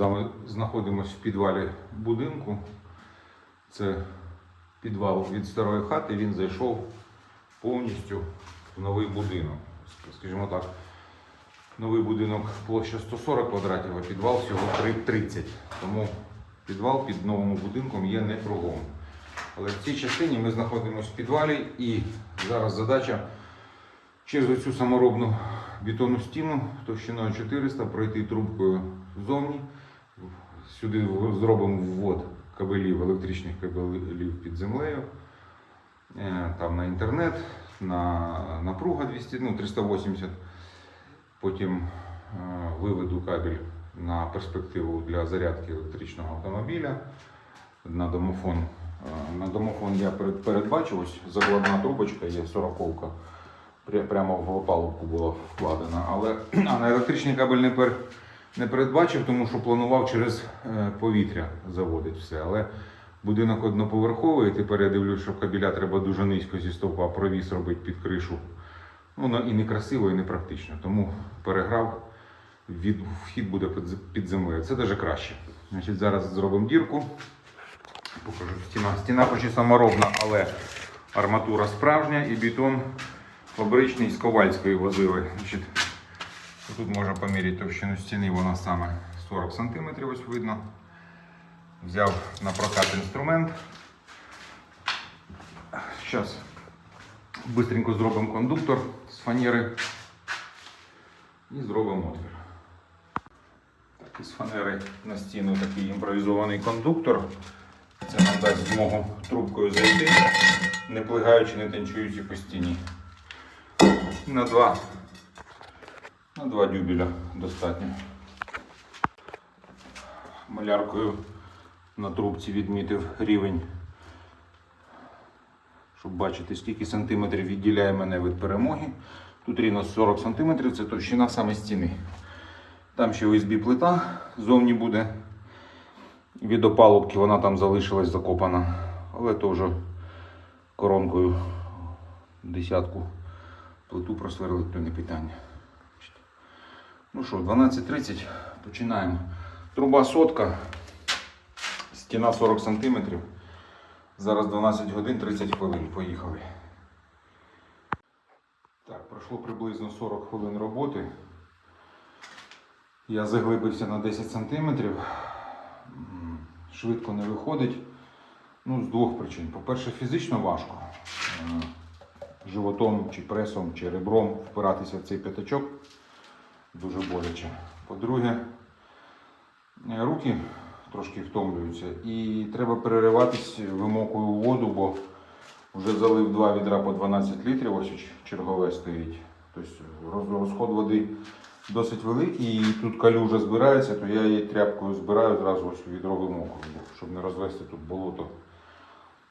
ми знаходимося в підвалі будинку. Це підвал від старої хати, він зайшов повністю в новий будинок. Скажімо так, новий будинок площа 140 квадратів, а підвал всього 3 30. Тому підвал під новим будинком є не кругом. Але в цій частині ми знаходимося в підвалі і зараз задача через цю саморобну бетонну стіну товщиною 400 пройти трубкою ззовні. Сюди зробимо ввод кабелів, електричних кабелів під землею. Е, Там на інтернет, на напруга 200, ну, 380. Потім е, виведу кабель на перспективу для зарядки електричного автомобіля на домофон. Е, На домофон я перед- передбачив, ось закладна трубочка є 40-ка. Прямо в опалубку була вкладена. Але а на електричний кабель не, пер, не передбачив, тому що планував через е, повітря заводити все. Але будинок одноповерховий, тепер я дивлюсь, що кабеля треба дуже низько зі стовпа провіс робити під кришу. Воно і не красиво, і не практично. Тому переграв, від, вхід буде під землею. Це навіть краще. Значить, зараз зробимо дірку. Покажу стіна. Стіна хоч і саморобна, але арматура справжня і бетон фабричний з Ковальської возили. Значить, тут можна поміряти товщину стіни, вона саме 40 см, ось видно. Взяв на прокат інструмент. Зараз швидко зробимо кондуктор з фанери і зробимо отвір. Так, із фанери на стіну такий імпровізований кондуктор. Це нам дасть змогу трубкою зайти, не плигаючи, не танцюючи по стіні. На два, на два дюбеля достатньо. Маляркою на трубці відмітив рівень, щоб бачити, скільки сантиметрів відділяє мене від перемоги. Тут рівно 40 сантиметрів, це товщина саме стіни. Там ще USB плита зовні буде. Від опалубки вона там залишилась закопана, але то вже коронкою десятку плиту просверлить, то не питання. Ну що, 12.30 починаємо. Труба сотка, стіна 40 см. Зараз 12 годин 30 хвилин. Поїхали. Так, пройшло приблизно 40 хвилин роботи. Я заглибився на 10 сантиметрів м, швидко не виходить. Ну, з двох причин. По-перше, фізично важко. Е, Животом чи пресом, чи ребром впиратися в цей п'ятачок дуже боляче. По-друге, руки трошки втомлюються і треба перериватись вимокою у воду, бо вже залив два відра по 12 літрів, ось чергове стоїть. Тобто розход води досить великий, і тут калюжа збирається, то я її тряпкою збираю зразу ось відро вимокую, щоб не розвести тут болото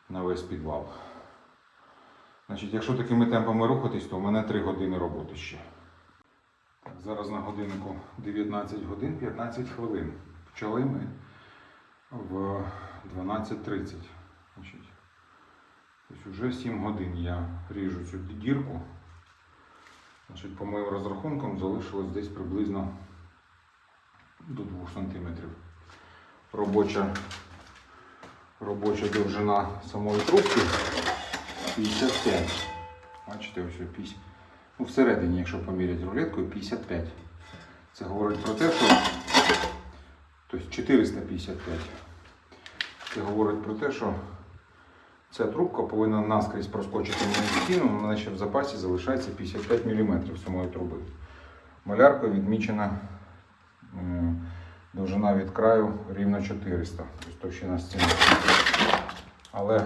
на весь підвал. Значить, якщо такими темпами рухатись, то в мене 3 години роботи ще. Зараз на годиннику 19 годин 15 хвилин. Почали ми в 12.30. Тобто вже 7 годин я ріжу цю дірку. Значить, по моїм розрахункам залишилось десь приблизно до 2 см. Робоча, робоча довжина самої трубки 55. Бачите, ось 50. Ну, всередині, якщо поміряти рулеткою, 55. Це говорить про те, що тобто 455. Це говорить про те, що Ця трубка повинна наскрізь проскочити мою стіну, мене ще в запасі залишається 55 мм самої труби. Маляркою відмічена довжина від краю рівно 400, тобто товщина стіни. Але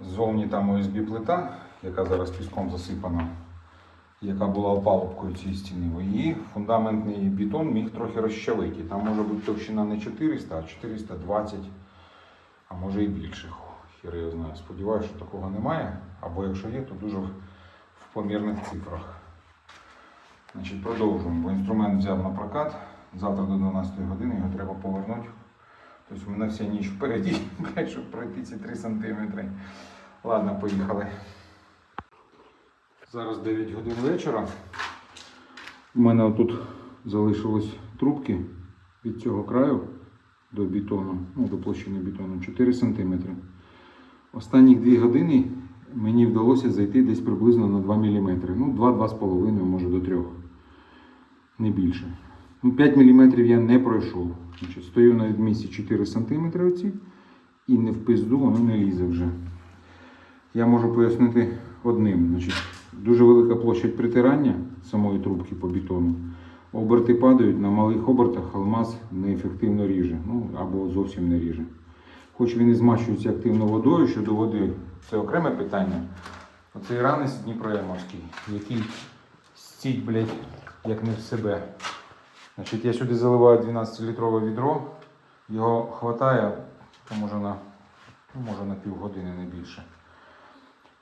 ззовні там USB плита, яка зараз піском засипана, яка була опалубкою цієї стіни, її фундаментний бетон міг трохи розчавити. Там може бути товщина не 400, а 420 а може і більше. Хір я знаю. Сподіваюся, що такого немає. Або якщо є, то дуже в помірних цифрах. Значить, продовжуємо, бо інструмент взяв на прокат. Завтра до 12 години його треба повернути. Тобто у мене вся ніч впереді, блядь, щоб пройти ці 3 сантиметри. Ладно, поїхали. Зараз 9 годин вечора. У мене тут залишилось трубки від цього краю до бетону, ну, до площини бетону 4 см. Останні 2 години мені вдалося зайти десь приблизно на 2 мм. Ну, 2-2,5, може до 3. Не більше. Ну, 5 мм я не пройшов. Значить, стою на відмісті 4 см оці, і не в пизду воно не лізе вже. Я можу пояснити одним. Значить, дуже велика площадь притирання самої трубки по бетону. Оберти падають, на малих обертах алмаз неефективно ріже, ну або зовсім не ріже. Хоч він і змащується активно водою, щодо води, це окреме питання. Оцей ранець Дніпроємовський, який стіть, блядь, як не в себе. Значить, я сюди заливаю 12-літрове відро, його хватає, може на, ну, може на півгодини, не більше.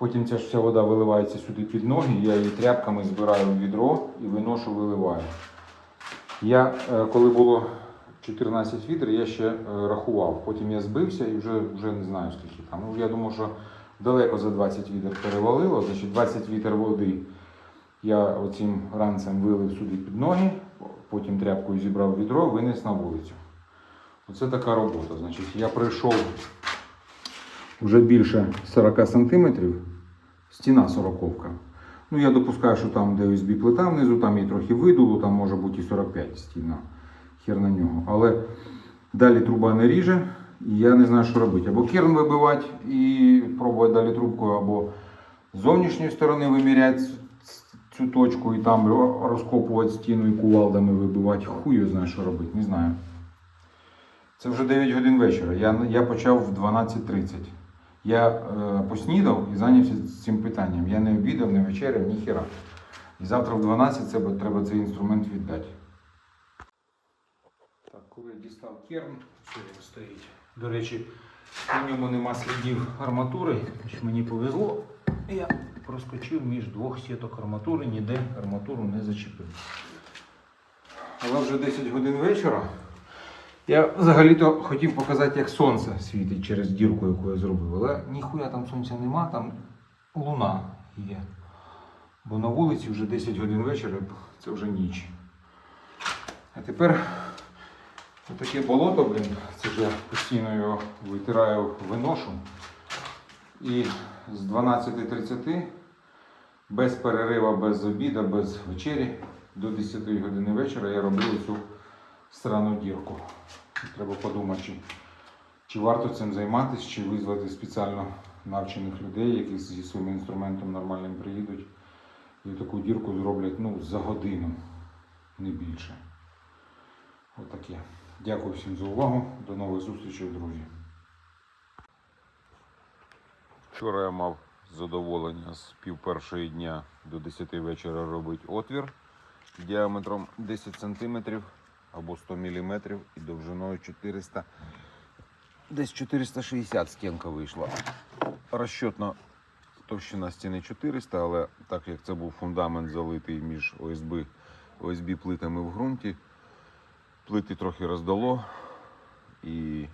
Потім ця ж вся вода виливається сюди під ноги, я її тряпками збираю в відро і виношу, виливаю. Я, е, коли було 14 відер, я ще е, рахував. Потім я збився і вже, вже не знаю скільки там. Ну, я думаю, що далеко за 20 відер перевалило. Значить, 20 вітер води я оцим ранцем вилив сюди під ноги, потім тряпкою зібрав відро, винес на вулицю. Оце така робота. Значить, я пройшов вже більше 40 сантиметрів, стіна 40 Ну, я допускаю, що там, де ОСБ плита внизу, там її трохи видуло, там може бути і 45 стіна. Хер на нього. Але далі труба не ріже, і я не знаю, що робити. Або керн вибивати і пробувати далі трубкою, або з зовнішньої сторони виміряти цю точку і там розкопувати стіну і кувалдами вибивати. Хуй його знає, що робити, не знаю. Це вже 9 годин вечора. Я, я почав в 12.30. Я е, поснідав і зайнявся цим питанням. Я не обідав, не вечеряв, ні хіра. І завтра в 12 це, треба цей інструмент віддати. Так, коли я дістав керн, що він стоїть. До речі, на ньому нема слідів арматури. Мені повезло. Я проскочив між двох сіток арматури, ніде арматуру не зачепив. Але вже 10 годин вечора. Я взагалі-то хотів показати, як сонце світить через дірку, яку я зробив. Але ніхуя там сонця нема, там луна є. Бо на вулиці вже 10 годин вечора, це вже ніч. А тепер таке болото, блін, це я постійно його витираю, виношу. І з 12.30 без перерива, без обіду, без вечері до 10 години вечора я робив цю странну дірку. Треба подумати, чи, чи варто цим займатися, чи визвати спеціально навчених людей, які зі своїм інструментом нормальним приїдуть і таку дірку зроблять ну, за годину, не більше. Отаке. Дякую всім за увагу. До нових зустрічей, друзі. Вчора я мав задоволення з пів першої дня до 10 вечора робити отвір діаметром 10 см або 100 мм і довжиною 400 десь 460 стінка вийшла. Розчетно товщина стіни 400, але так як це був фундамент залитий між ОСБ, ОСБ плитами в ґрунті, плити трохи роздало і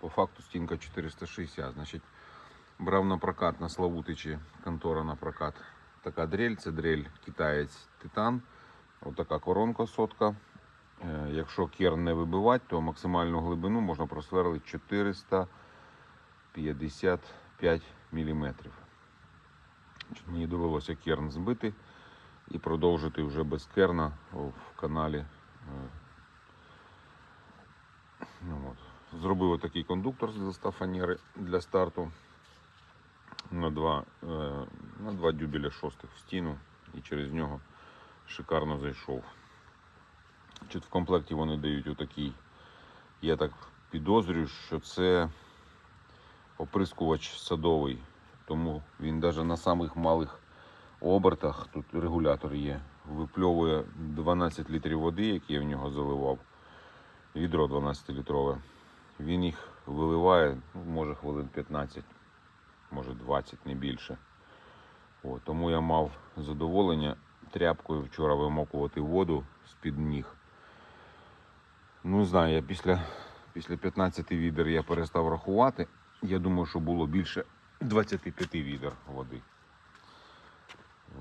по факту стінка 460. Значить, брав на прокат на Славутичі контора на прокат. Така дрель, це дрель китаєць Титан. Отака коронка сотка. Е, Якщо керн не вибивати, то максимальну глибину можна просверлити 455 мм. Мені довелося керн збити і продовжити вже без керна в каналі. Е, Ну, от. Зробив отакий кондуктор з листа фанери для старту на два, е, на два дюбеля шостих в стіну і через нього шикарно зайшов. Чи в комплекті вони дають отакий. Я так підозрюю, що це оприскувач садовий, тому він навіть на самих малих обертах, тут регулятор є, випльовує 12 літрів води, які я в нього заливав, відро 12-літрове. Він їх виливає, ну, може хвилин 15, може 20, не більше. От, тому я мав задоволення тряпкою вчора вимокувати воду з-під ніг. Ну, знаю, я після, після 15 відер я перестав рахувати. Я думаю, що було більше 25 відер води.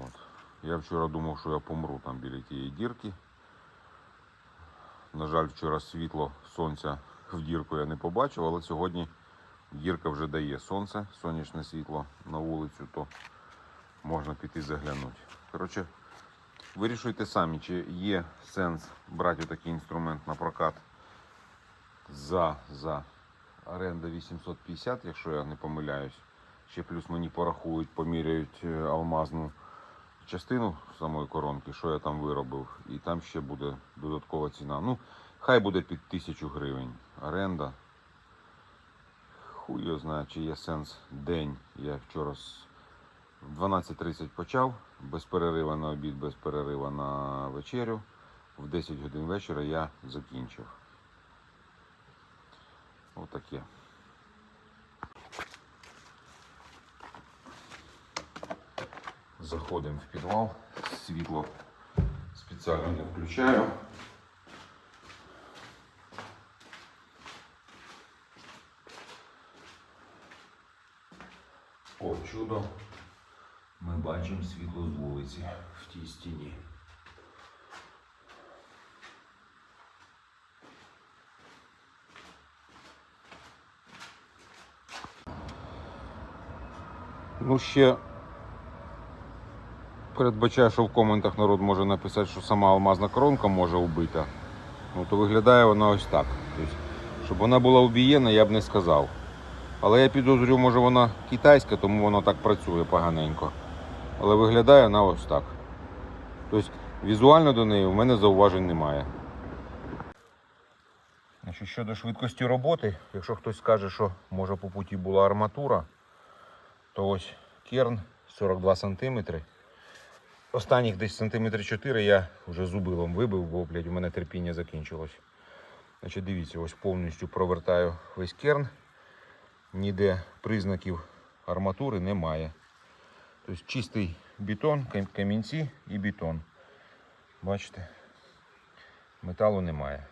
От. Я вчора думав, що я помру там біля тієї дірки. На жаль, вчора світло сонця в дірку я не побачив, але сьогодні дірка вже дає сонце, сонячне світло на вулицю, то можна піти заглянути. Коротше, вирішуйте самі, чи є сенс брати такий інструмент на прокат за, за оренда 850, якщо я не помиляюсь. Ще плюс мені порахують, поміряють е, алмазну частину самої коронки, що я там виробив, і там ще буде додаткова ціна. Ну, хай буде під тисячу гривень. Оренда. Хуй його знає, чи є сенс день. Я вчора в 12.30 почав, без перерива на обід, без перерива на вечерю. В 10 годин вечора я закінчив. Отаке. Заходимо в підвал, світло спеціально не включаю. О, чудо. Ми бачимо світло з вулиці в тій стіні. Ну, ще передбачаю, що в коментах народ може написати, що сама алмазна коронка може вбита. Ну, то виглядає вона ось так. Тобто, щоб вона була убієна, я б не сказав. Але я підозрюю, може вона китайська, тому вона так працює поганенько. Але виглядає вона ось так. Тобто візуально до неї у мене зауважень немає. Значить, щодо швидкості роботи, якщо хтось скаже, що може по путі була арматура, то ось керн 42 см. Останніх десь сантиметри 4 я вже зубилом вибив, бо блядь, у мене терпіння закінчилось. Значить, дивіться, ось повністю провертаю весь керн. Ніде признаків арматури немає. Тобто чистий бетон, кам- камінці і бетон. Бачите? Металу немає.